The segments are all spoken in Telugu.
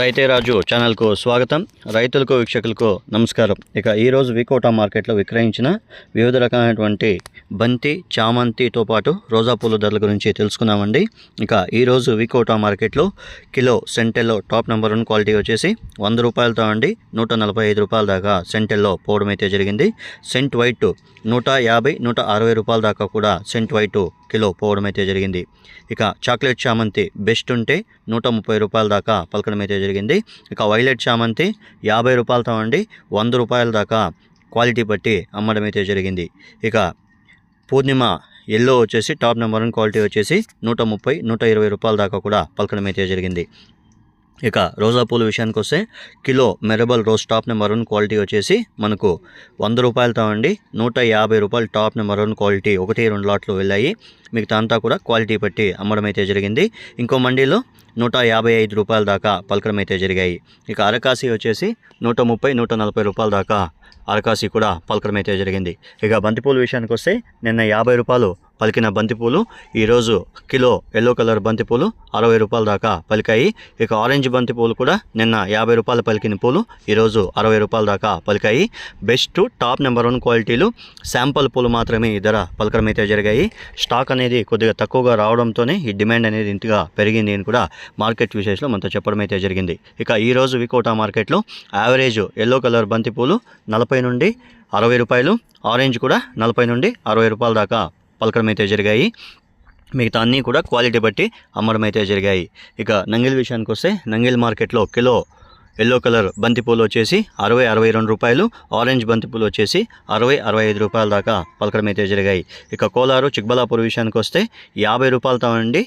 రైతే రాజు ఛానల్కు స్వాగతం. రైతులకు వీక్షకులకు నమస్కారం. ఇక ఈరోజు వికోటా మార్కెట్లో విక్రయించిన వివిధ రకమైనటువంటి బంతి చామంతితో పాటు రోజా పూల ధరల గురించి తెలుసుకుందామండి. ఇక ఈరోజు వికోటా మార్కెట్లో కిలో సెంటెల్లో టాప్ నెంబర్ వన్ క్వాలిటీ వచ్చేసి వంద రూపాయలతో అండి నూట నలభై ఐదు రూపాయల దాకా సెంటెల్లో పోవడం అయితే జరిగింది. సెంట్ వైట్ నూట యాభై నూట అరవై రూపాయల దాకా కూడా సెంట్ వైట్ కిలో పోవడం అయితే జరిగింది. ఇక చాక్లెట్ చామంతి బెస్ట్ ఉంటే నూట ముప్పై రూపాయల దాకా పలకడం అయితే జరిగింది. ఇక వైలెట్ చామంతి యాభై రూపాయలతో అండి వంద రూపాయల దాకా క్వాలిటీ బట్టి అమ్మడం అయితే జరిగింది. ఇక పూర్ణిమ ఎల్లో వచ్చేసి టాప్ నెంబర్ వన్ క్వాలిటీ వచ్చేసి నూట ముప్పై నూట ఇరవై రూపాయల దాకా కూడా పలకడం అయితే జరిగింది. ఇక రోజా పూల విషయానికి వస్తే కిలో మెరబల్ రోజ్ టాప్ని మరూన్ క్వాలిటీ వచ్చేసి మనకు వంద రూపాయలతో అండి నూట యాభై రూపాయలు టాప్ని మరూన్ క్వాలిటీ ఒకటి రెండు లాట్లు వెళ్ళాయి. మిగతా అంతా కూడా క్వాలిటీ పట్టి అమ్మడం అయితే జరిగింది. ఇంకో మండీలో నూట యాభై ఐదు రూపాయల దాకా పలకడం అయితే జరిగాయి. ఇక అరకాసి వచ్చేసి నూట ముప్పై నూట నలభై రూపాయల దాకా అరకాసి కూడా పలకడం అయితే జరిగింది. ఇక బంతిపూల విషయానికి వస్తే నిన్న యాభై రూపాయలు పలికిన బంతిపూలు ఈరోజు కిలో ఎల్లో కలర్ బంతిపూలు అరవై రూపాయల దాకా పలికాయి. ఇక ఆరెంజ్ బంతిపూలు కూడా నిన్న యాభై రూపాయలు పలికిన పూలు ఈరోజు అరవై రూపాయల దాకా పలికాయి. బెస్ట్ టాప్ నెంబర్ వన్ క్వాలిటీలు శాంపుల్ పూలు మాత్రమే ఈ ధర పలకడం అయితే జరిగాయి. స్టాక్ అనేది కొద్దిగా తక్కువగా రావడంతోనే ఈ డిమాండ్ అనేది ఇంతగా పెరిగింది అని కూడా మార్కెట్ విశేషంలో మనతో చెప్పడం అయితే జరిగింది. ఇక ఈరోజు వికోటా మార్కెట్లో యావరేజ్ ఎల్లో కలర్ బంతిపూలు నలభై నుండి అరవై రూపాయలు ఆరెంజ్ కూడా నలభై నుండి అరవై రూపాయల దాకా పలకడం అయితే జరిగాయి. మిగతా అన్నీ కూడా క్వాలిటీ బట్టి అమ్మడం అయితే జరిగాయి. ఇక నంగిల్ విషయానికి వస్తే నంగిల్ మార్కెట్లో కిలో ఎల్లో కలర్ బంతిపూలు వచ్చేసి అరవై అరవై రెండు రూపాయలు ఆరెంజ్ బంతిపూలు వచ్చేసి అరవై అరవై ఐదు రూపాయల దాకా పలకడం అయితే జరిగాయి. ఇక కోలారు చిక్బలాపూర్ విషయానికి వస్తే యాభై రూపాయలతో నుండి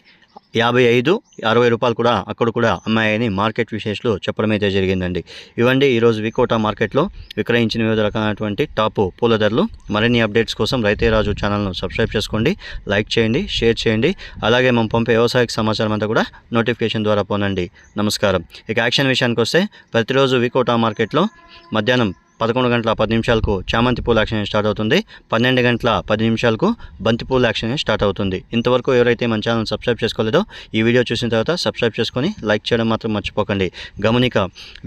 యాభై ఐదు అరవై రూపాయలు కూడా అక్కడ కూడా అమ్మాయని మార్కెట్ విశేషాలు చెప్పడం అయితే జరిగిందండి. ఇవండి ఈరోజు వికోటా మార్కెట్లో విక్రయించిన వివిధ రకాలైనటువంటి టాప్ పూల ధరలు. మరిన్ని అప్డేట్స్ కోసం రైతే రాజు ఛానల్ను సబ్స్క్రైబ్ చేసుకోండి లైక్ చేయండి షేర్ చేయండి. అలాగే మనం పంపే వ్యవసాయ సమాచారం అంతా కూడా నోటిఫికేషన్ ద్వారా పొందండి. నమస్కారం. ఇక యాక్షన్ విషయానికి వస్తే ప్రతిరోజు వికోటా మార్కెట్లో మధ్యాహ్నం పదకొండు గంటల పది నిమిషాలకు చామంతి పూల యాక్షన్ స్టార్ట్ అవుతుంది. పన్నెండు గంటల పది నిమిషాలకు బంతి పూల యాక్షన్ స్టార్ట్ అవుతుంది. ఇంతవరకు ఎవరైతే మన ఛానల్ సబ్స్క్రైబ్ చేసుకోలేదో ఈ వీడియో చూసిన తర్వాత సబ్స్క్రైబ్ చేసుకొని లైక్ చేయడం మాత్రం మర్చిపోకండి. గమనిక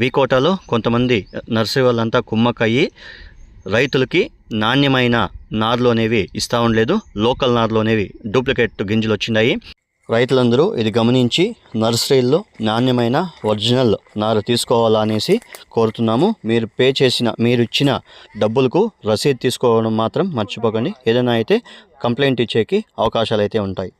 వీకోటాలో కొంతమంది నర్సరీ వాళ్ళంతా కుమ్మక్కయ్యి రైతులకి నాణ్యమైన నార్లు అనేవి ఇస్తూ ఉండలేదు. లోకల్ నార్లు అనేవి డూప్లికేట్ గింజలు వచ్చినాయి రైతులందరూ ఇది గమనించి నర్సరీల్లో నాణ్యమైన ఒరిజినల్ నారు తీసుకోవాలా అనేసి కోరుతున్నాము. మీరు పే చేసిన మీరు ఇచ్చిన డబ్బులకు రసీదు తీసుకోవడం మాత్రం మర్చిపోకండి. ఏదైనా అయితే కంప్లైంట్ ఇచ్చేకి అవకాశాలు అయితే ఉంటాయి.